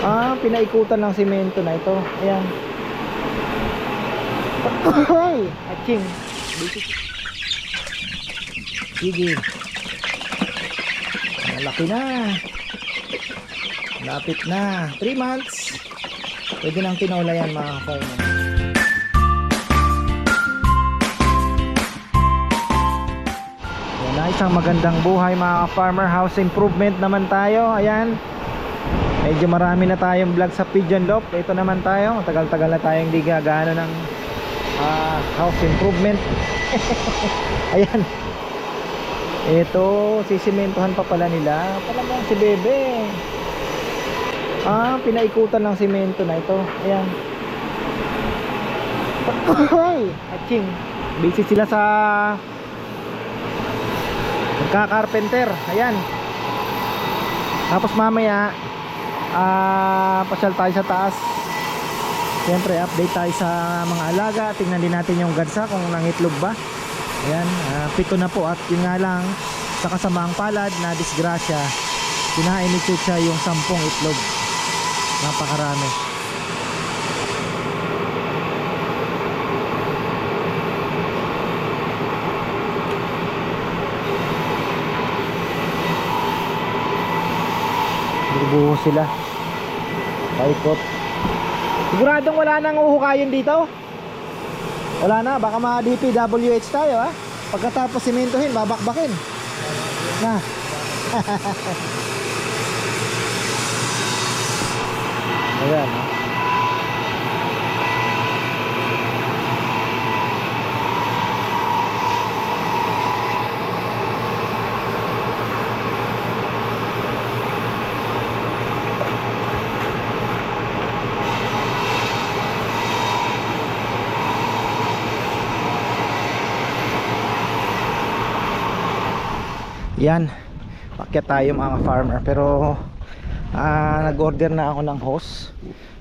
Ah, pinaikutan ng simento na ito. Ayan. Ay! Aching! Sige. Malaki na. Lapit na. 3 months. Pwede nang tinola yan mga farmer. Yan na isang magandang buhay mga farmer house improvement naman tayo. Ayan. Medyo marami na tayong vlog sa Pigeon Loft. Ito naman tayo. Matagal-tagal na tayong di gagano ng ah, house improvement. Ayan. Ito, sisimentohan pa pala nila. Talagang si Bebe. Ah, pinaikutan ng simento na ito. Ayan. Ay, aching. Busy sila sa Nagka-carpenter. Ayan. Tapos mamaya ah pasyal tayo sa taas. Siyempre, update tayo sa mga alaga. Tingnan din natin yung gansa kung nangitlog ba. Ayan, ah, pito na po at yun nga lang sa kasamaang palad na disgrasya kinain ni Chucha yung sampung itlog napakarami Bubuho sila Paikot Siguradong wala nang uhukayin dito wala na, baka mga DPWH tayo ha. Pagkatapos simentohin, babakbakin. Na. Ayan ha. Yan. Pakyat tayo mga farmer. Pero ah, nag-order na ako ng hose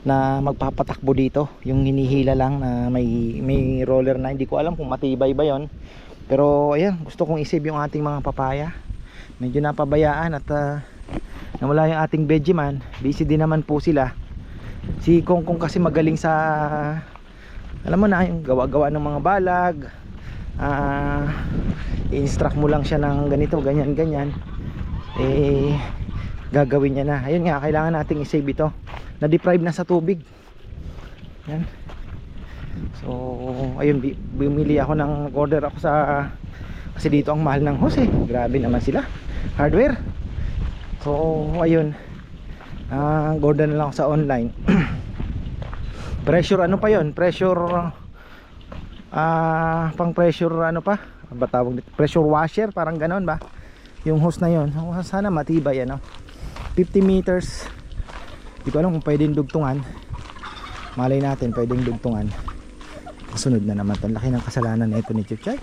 na magpapatakbo dito. Yung hinihila lang na may, may roller na. Hindi ko alam kung matibay ba yon. Pero ayan, gusto kong isave yung ating mga papaya. Medyo napabayaan at ah, nawala yung ating Vegeman. Busy din naman po sila. Si Kong Kong kasi magaling sa alam mo na yung gawa-gawa ng mga balag ah i-instruct mo lang siya ng ganito, ganyan, ganyan. Eh gagawin niya na. Ayun nga, kailangan nating i-save ito. Na deprive na sa tubig. Yan. So ayun, bumili ako ng order ako sa kasi dito ang mahal ng hose eh grabe naman sila. Hardware. So ayun. Ah order na lang ako sa online. Pressure ano pa yon pressure ah pang pressure ano pa? Ba tawag dito? pressure washer parang ganon ba? Yung hose na yon Oh, sana matibay ano? 50 meters. Hindi ko alam kung pwedeng dugtungan. Malay natin pwedeng dugtungan. Kasunod na naman to. Laki ng kasalanan na ito ni Chuchay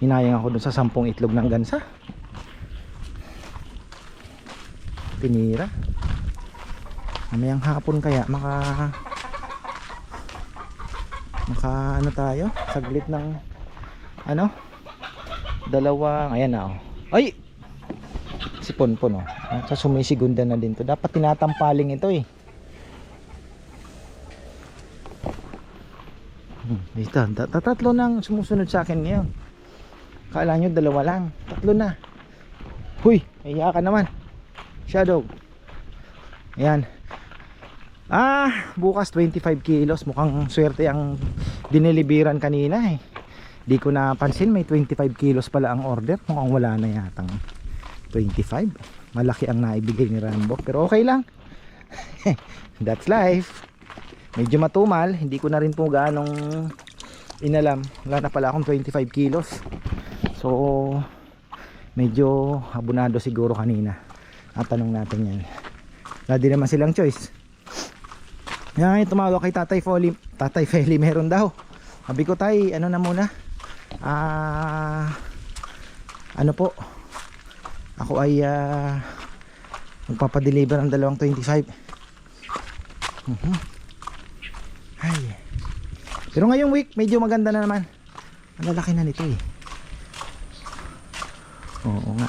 hinayang ako dun sa sampung itlog ng gansa. Tinira. Mamayang hapon kaya maka maka ano tayo? Saglit ng ano? Dalawang ayan na oh. ay! Si Ponpon oh. Sa sumisigunda na din to. Dapat tinatampaling ito eh. Hmm, dito. Ta- ta- tatlo nang sumusunod sa akin ngayon. Kala nyo dalawa lang. Tatlo na. Huy! Iya naman. Shadow. Ayan Ah, bukas 25 kilos. Mukhang swerte ang dineliveran kanina eh. Di ko napansin may 25 kilos pala ang order. Mukhang wala na yatang 25. Malaki ang naibigay ni Rambo. Pero okay lang. That's life. Medyo matumal. Hindi ko na rin po ganong inalam. Wala na pala akong 25 kilos. So, medyo abunado siguro kanina. At tanong natin yan. Wala din naman silang choice. Yan, tumawag kay Tatay Feli. Tatay Feli meron daw. Sabi ko tay, ano na muna? Ah, ano po? Ako ay ah, magpapadeliver ng dalawang 25. Mhm. Ay. Pero ngayong week, medyo maganda na naman. Ang lalaki na nito eh. Oo nga.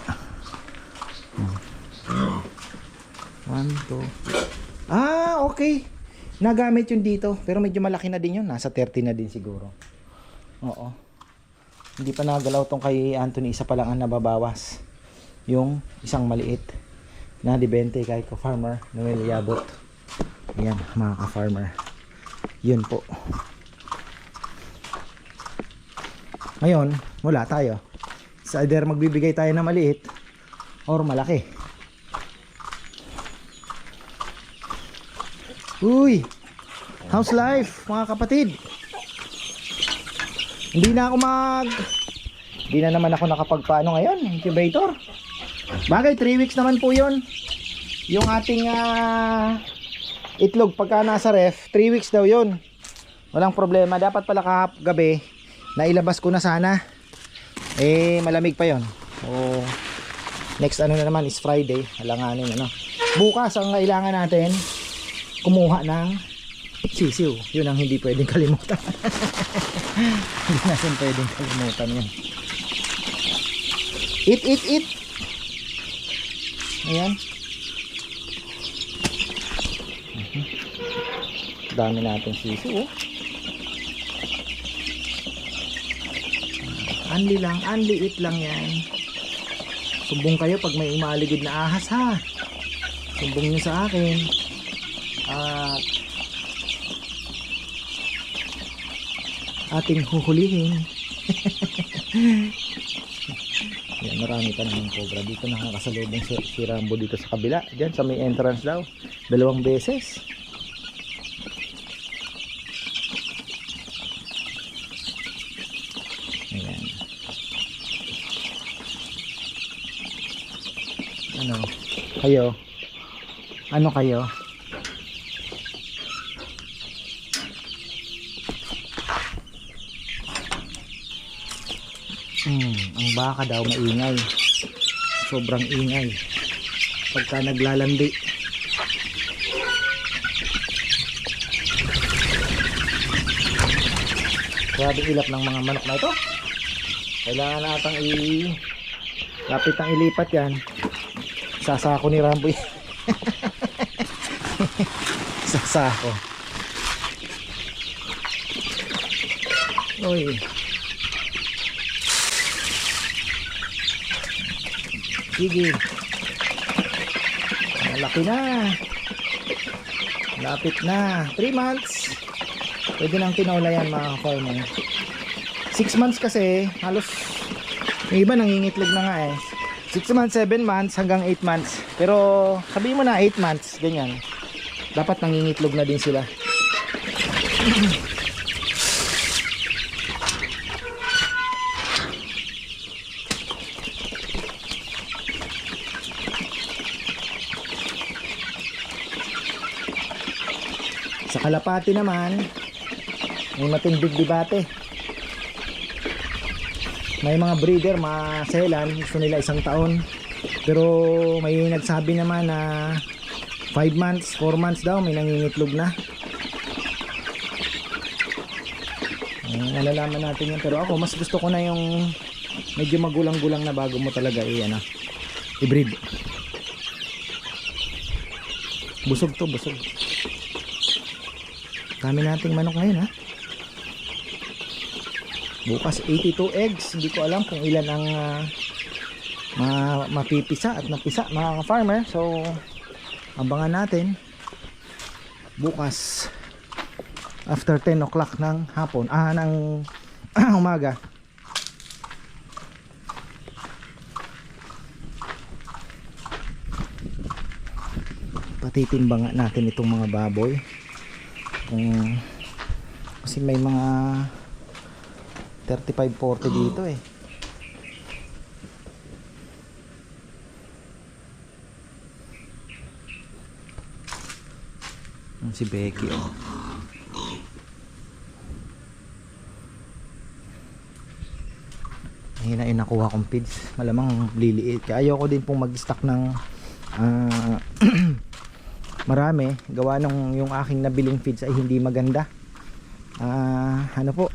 Hmm. One, two. okay. Nagamit yun dito. Pero medyo malaki na din yun. Nasa 30 na din siguro. Oo. Hindi pa nagalaw tong kay Anthony. Isa pa lang ang nababawas. Yung isang maliit na dibente kay ka-farmer Noel Yabot. Yan, mga ka-farmer. Yun po. Ngayon, wala tayo. Sa either magbibigay tayo na maliit or malaki. Uy! How's life, mga kapatid? Hindi na ako mag... Hindi na naman ako nakapagpaano ngayon, incubator. Bagay, 3 weeks naman po yun. Yung ating ah, itlog pagka nasa ref, 3 weeks daw yun. Walang problema. Dapat pala kahap gabi, nailabas ko na sana. Eh, malamig pa yon. So, next ano na naman is Friday. Alanganin, ano. Bukas, ang kailangan natin, kumuha ng sisiw. Yun ang hindi pwedeng kalimutan. hindi natin pwedeng kalimutan yun. Eat, eat, eat. Ayan. Mhm. Dami natin sisiw, oh. Anli lang, anli it lang yan. Sumbong kayo pag may umaligid na ahas ha. Sumbong nyo sa akin. At ating huhulihin. Yan, marami pa naman cobra. Dito nakakasalubong si, si Rambo dito sa kabila. Diyan sa may entrance daw. Dalawang beses. Ano? Kayo? Ano kayo? Hmm, ang baka daw maingay. Sobrang ingay. Pagka naglalandi. Grabe ilap ng mga manok na ito. Kailangan natang i lapit ang ilipat yan. Sasako ni Rambo. Sasako. Oy. Sige. Malaki na. Lapit na. 3 months. Pwede nang tinaulayan mga farmer. 6 months kasi, halos yung iba nangingitlog na nga eh. 6 months, 7 months, hanggang 8 months. Pero sabihin mo na 8 months, ganyan. Dapat nangingitlog na din sila. Kalapati naman, may matinding debate. May mga breeder, mga selan, gusto nila isang taon. Pero may nagsabi naman na 5 months, 4 months daw, may nangingitlog na. Eh, nalalaman natin yan. Pero ako, mas gusto ko na yung medyo magulang-gulang na bago mo talaga i ano, i-breed. Busog to, busog. Dami nating manok ngayon ha. Bukas 82 eggs. Hindi ko alam kung ilan ang ma mapipisa at napisa mga farmer. So abangan natin bukas after 10 o'clock ng hapon. Ah, ng umaga. Patitimbang natin itong mga baboy kung kasi may mga 35-40 dito eh. Si Becky oh. Ayun na yung nakuha kong feeds malamang liliit. Kaya ayoko din pong mag-stock ng ah, marami. Gawa nung yung aking nabiling feeds ay hindi maganda. Ah ano po?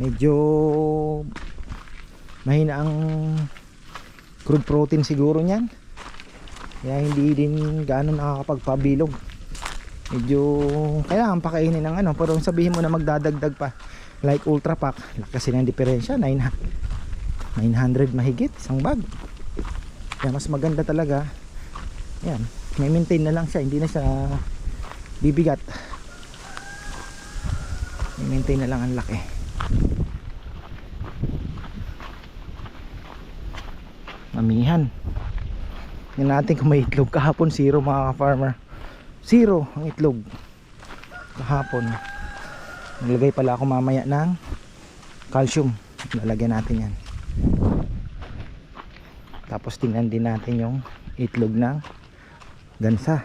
Medyo mahina ang crude protein siguro niyan. Kaya hindi din gaano nakakapagpabilog. Medyo kailangan pakainin ng ano pero sabihin mo na magdadagdag pa. Like ultra pack. Kasi ng diferensya 900 900 mahigit isang bag. Kaya mas maganda talaga. Yan may maintain na lang siya hindi na siya bibigat. May maintain na lang ang laki. Mamihan. Yan natin kung may itlog. Kahapon zero mga farmer zero ang itlog. Kahapon. Nilagay pala ako mamaya ng calcium. Lalagyan natin yan. Tapos tingnan din natin yung itlog ng gansa.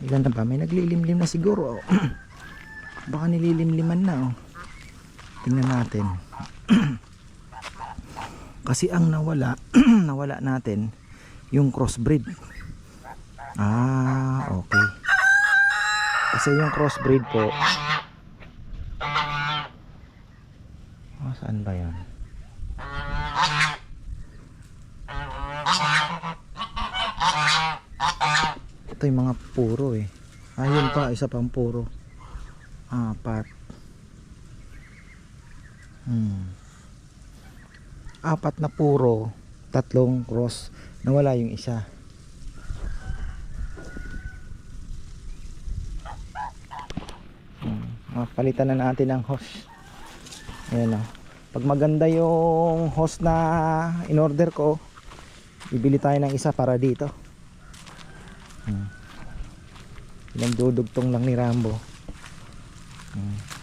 Ilan na ba? May naglilimlim na siguro. Oh. baka nililimliman na oh. tingnan natin. Kasi ang nawala nawala natin yung crossbreed. Ah okay. Kasi yung crossbreed po ah, saan ba yan ito yung mga puro eh. Ayun pa isa pang puro. Apat. Hmm. apat na puro tatlong cross nawala yung isa. Hmm. ah, palitan na natin ang host. Ayan o pag maganda yung host na in order ko bibili tayo ng isa para dito hmm. ilang dudugtong lang ni Rambo hmm.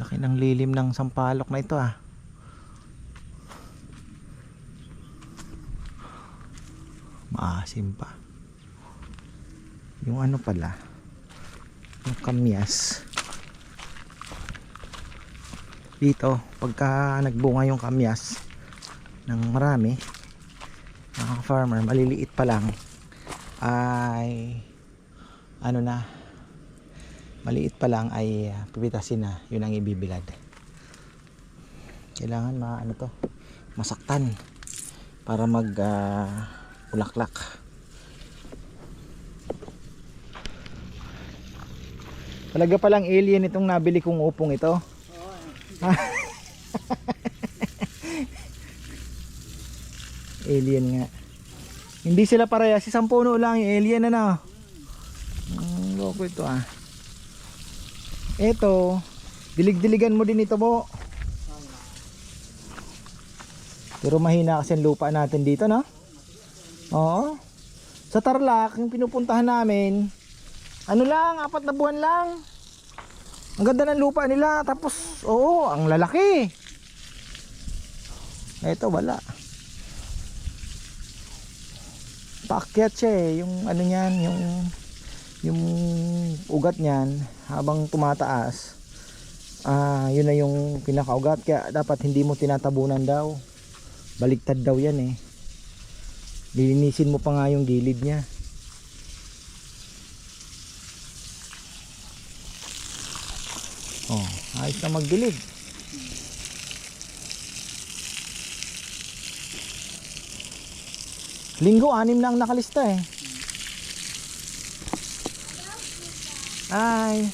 Laki ng lilim ng sampalok na ito ah. Maasim pa. Yung ano pala. Yung kamyas. Dito, pagka nagbunga yung kamyas ng marami, mga farmer, maliliit pa lang, ay ano na, maliit pa lang ay uh, pipitasin na. Yun ang ibibilad. Kailangan ma ano to masaktan para mag uh, ulaklak talaga palang alien itong nabili kong upong ito alien nga hindi sila parehas isang puno lang yung alien ano ang loko ito ah ito, dilig-diligan mo din ito mo. Pero mahina kasi ang lupa natin dito, no? Oo. Sa Tarlac, yung pinupuntahan namin, ano lang, apat na buwan lang. Ang ganda ng lupa nila. Tapos, oo, ang lalaki. Ito, wala. Paakyat siya eh. Yung ano niyan, yung yung ugat niyan habang tumataas ah yun na yung pinakaugat kaya dapat hindi mo tinatabunan daw baligtad daw yan eh lilinisin mo pa nga yung gilid niya oh ayos na magdilig linggo anim na ang nakalista eh Hi.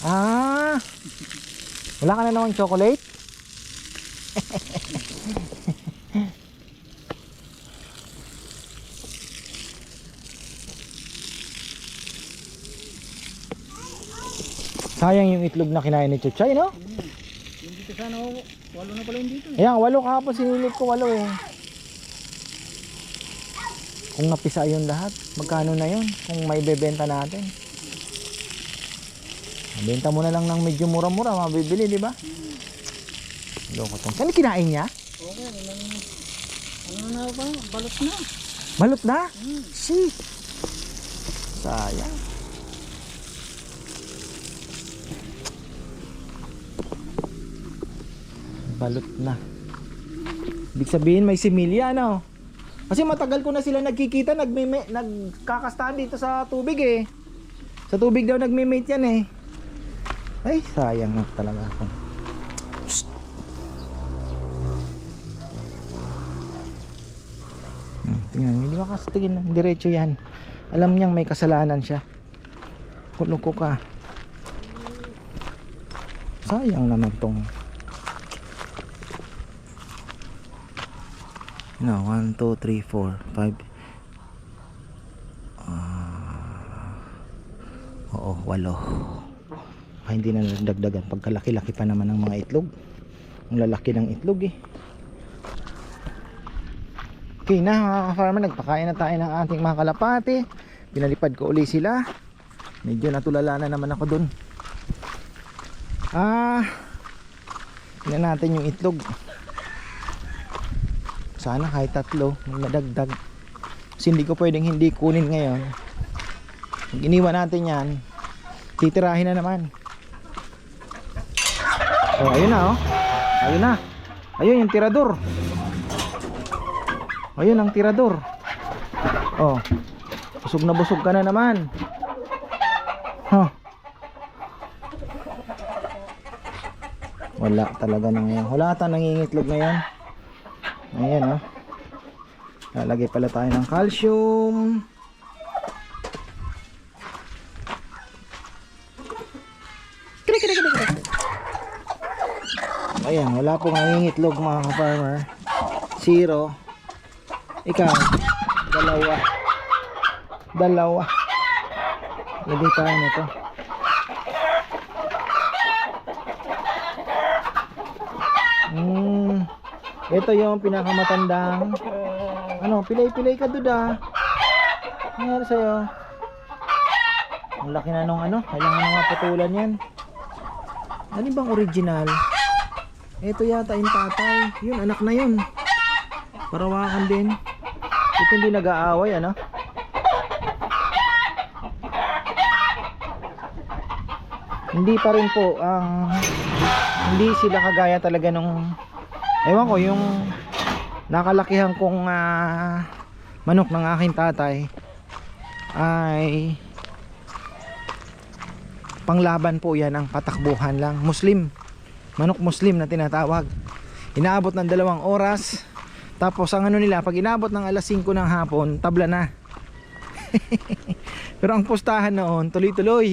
Ah. Wala ka na namang chocolate? Sayang yung itlog na kinain ni Chuchay, no? Yung dito sana, oh, walo na pala yung dito. eh. Ayan, walo kahapon sinilip ko walo eh. Kung napisa yun lahat, magkano na yun? Kung may bebenta natin. Benta mo na lang ng medyo mura-mura, mabibili, di ba? Loko tong. Saan kinain niya? Okay, walang, ano na ba? Balot na. Balot na? Si. Sayang. Balot na. Ibig sabihin may similya, no? Kasi matagal ko na sila nagkikita, nagmime, nagkakastahan dito sa tubig eh. Sa tubig daw nagme-mate yan eh. Ay, sayang na talaga ako. Hmm, tingnan, hindi ba kasi tingin diretso yan. Alam niyang may kasalanan siya. Kuluko ka. Sayang naman tong No, 1, 2, 3, 4, 5 Ah, Oo, walo. Ah, Hindi na nadagdagan. Pagkalaki-laki pa naman ng mga itlog. Ang lalaki ng itlog eh. Okay na mga ka-farmer. Nagpakain na tayo ng ating mga kalapati. Pinalipad ko uli sila. Medyo natulala na naman ako dun. Ah Tingnan natin yung itlog sana kahit tatlo madagdag. Kasi hindi ko pwedeng hindi kunin ngayon. Pag iniwan natin yan titirahin na naman. Oh ayun na oh. Ayun na. Ayun yung tirador. Ayun ang tirador. Oh busog na busog ka na naman. Huh wala talaga na ngayon wala ata nangingitlog ngayon Ayan oh. Lalagay pala tayo ng calcium. Ayan, wala pong nangingitlog mga ka-farmer. Zero. Ikaw, dalawa. Dalawa. Lagay tayo nito. Hmm. Ito yung pinakamatandang ano, pilay-pilay ka duda. Ano nangyari sa'yo? Ang laki na nung ano, kailangan na maputulan yan. Ano bang original? Ito yata yung tatay. Yun, anak na yun. Parawakan din. Ito hindi nag-aaway, ano? Hindi pa rin po ang hindi sila kagaya talaga nung ewan ko yung nakalakihan kong ah, manok ng aking tatay ay panglaban po yan ang patakbuhan lang. Muslim. Manok muslim na tinatawag. Inaabot ng dalawang oras. Tapos ang ano nila pag inaabot ng alas 5 ng hapon tabla na. Pero ang pustahan noon tuloy tuloy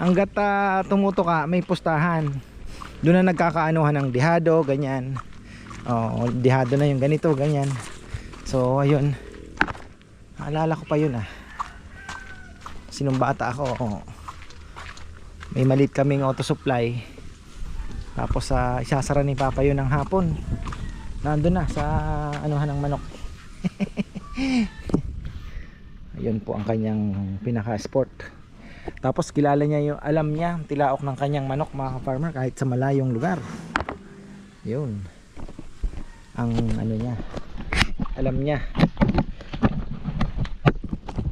hanggat uh, tumuto ka may pustahan doon na nagkakaanuhan ng dihado ganyan. Oh, dihado na yung ganito ganyan. So ayun. Naalala ko pa yun ah. Sinong bata ako oh. may malit kaming auto supply. Tapos sa isasara ni papa yun ng hapon. Nandun na sa anuhan ng manok. Ayun po ang kanyang pinaka sport tapos kilala niya yung alam niya tilaok ng kanyang manok mga farmer kahit sa malayong lugar. Yun. Ang ano niya alam niya.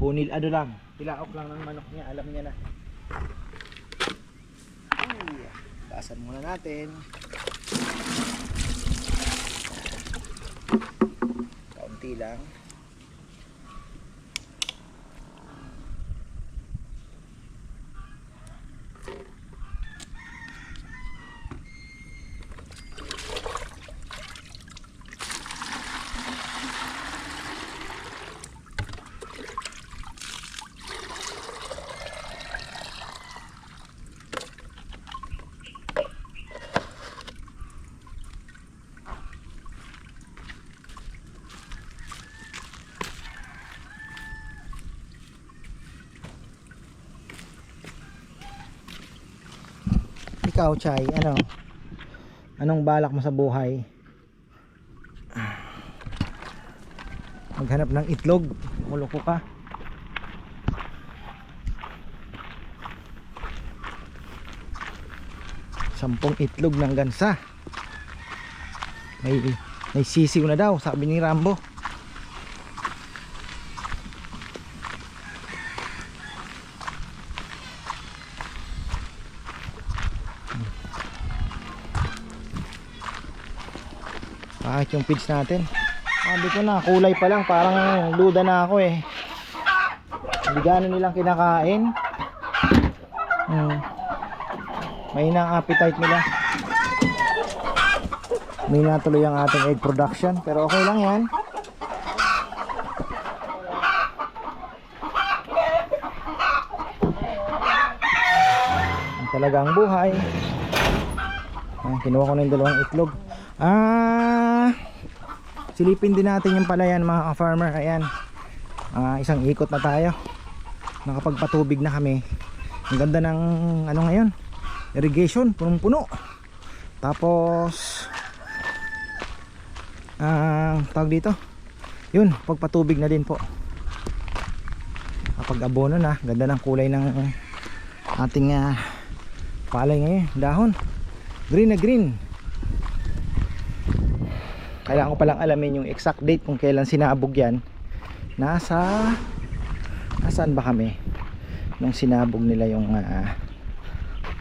Hunil ano lang. Tilaok lang ng manok niya alam niya na. Ay, taasan muna natin. Kaunti lang ikaw Chay? Ano? Anong balak mo sa buhay? Maghanap ng itlog. Muloko ka sampung itlog ng gansa. May may sisiw na daw sabi ni Rambo Kahit yung feeds natin. Sabi ko na, kulay pa lang. Parang duda na ako eh. Hindi gano'n nilang kinakain. Hmm. May ang appetite nila. May natuloy ang ating egg production. Pero okay lang yan. Ang buhay. Ah, kinuha ko na yung dalawang itlog. Ah, silipin din natin yung palayan mga ka-farmer. Ayan. Ah, isang ikot na tayo. Nakapagpatubig na kami. Ang ganda ng ano ngayon? Irrigation, punong-puno. Tapos ah, tawag dito. Yun, pagpatubig na din po. Kapag abono na, ganda ng kulay ng ating ah, palay ngayon, dahon. Green na green. Kailangan ko palang alamin yung exact date kung kailan sinabog yan. Nasa nasaan ba kami? Nung sinabog nila yung ah,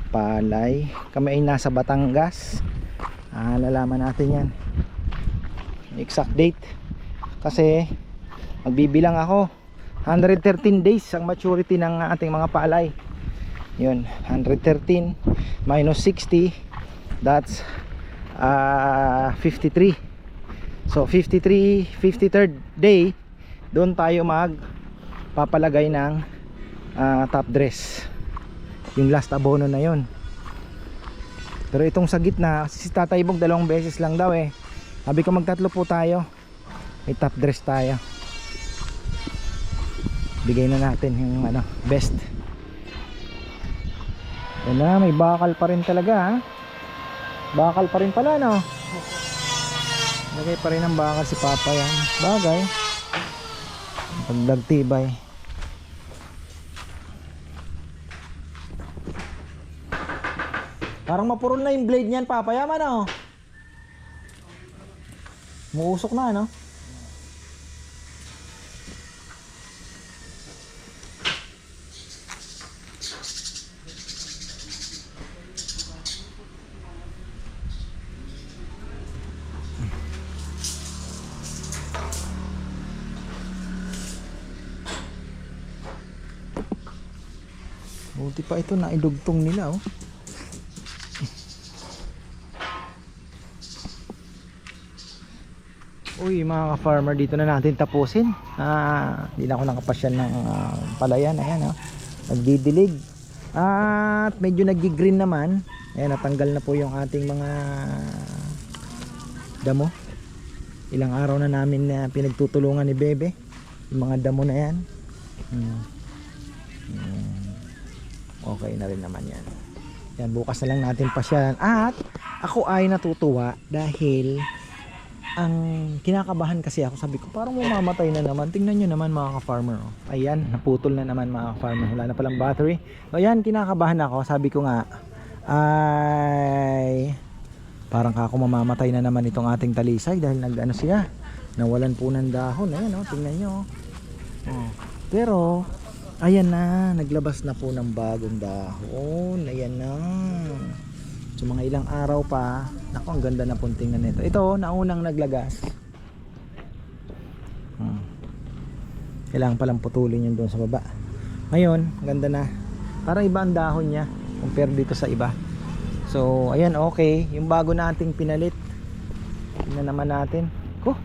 palay. Kami ay nasa Batangas. Ah, lalaman natin yan. Exact date. Kasi magbibilang ako 113 days ang maturity ng ating mga palay yun 113 minus 60 that's uh, 53 so 53 53rd day doon tayo mag papalagay ng ah, top dress. Yung last abono na yun. Pero itong sa gitna si Tatay Bog dalawang beses lang daw eh. Sabi ko magtatlo po tayo. May top dress tayo. Bigay na natin yung ano best. Yan na may bakal pa rin talaga ha? Bakal pa rin pala no lagay pa rin ang bakal si papa yan. Bagay. Pagdagtibay parang mapurol na yung blade niyan papa. Yaman oh. Muusok na no Buti pa ito na idugtong nila oh. Uy mga ka-farmer dito na natin tapusin. Ah, hindi na ako nakapasyal ng ah, palayan ayan oh. Nagdidilig. At medyo nagi-green naman. Ayan natanggal na po yung ating mga damo. Ilang araw na namin na pinagtutulungan ni Bebe. Yung mga damo na yan. Hmm. Hmm okay na rin naman yan. Yan bukas na lang natin pasyalan. At ako ay natutuwa dahil ang kinakabahan kasi ako sabi ko parang mamamatay na naman. Tingnan nyo naman mga ka-farmer oh. ayan naputol na naman mga ka-farmer. Wala na palang battery. O yan kinakabahan ako. Sabi ko nga ay parang kako mamamatay na naman itong ating talisay dahil nag ano siya nawalan po ng dahon. Ayan oh, tingnan nyo oh. Oh. pero ayan na naglabas na po ng bagong dahon. Ayan na. So mga ilang araw pa. Naku ang ganda na pong tingnan nito. Ito naunang naglagas. Hmm. kailangan palang putulin yun doon sa baba. Ngayon ganda na. Parang iba ang dahon niya compare dito sa iba. So ayan okay. Yung bago nating pinalit. Tingnan naman natin. Ko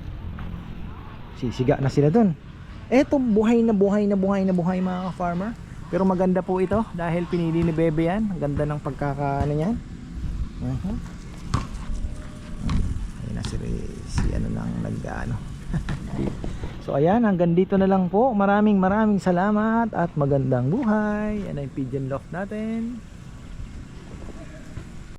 sisiga na sila doon Eto buhay na buhay na buhay na buhay mga farmer Pero maganda po ito dahil pinili ni Bebe yan. Ang ganda ng pagkaka ano niyan. Uh-huh. Ayun na si, si ano nang nag ano. so ayan hanggang dito na lang po. Maraming maraming salamat at magandang buhay. Yan ang pigeon loft natin.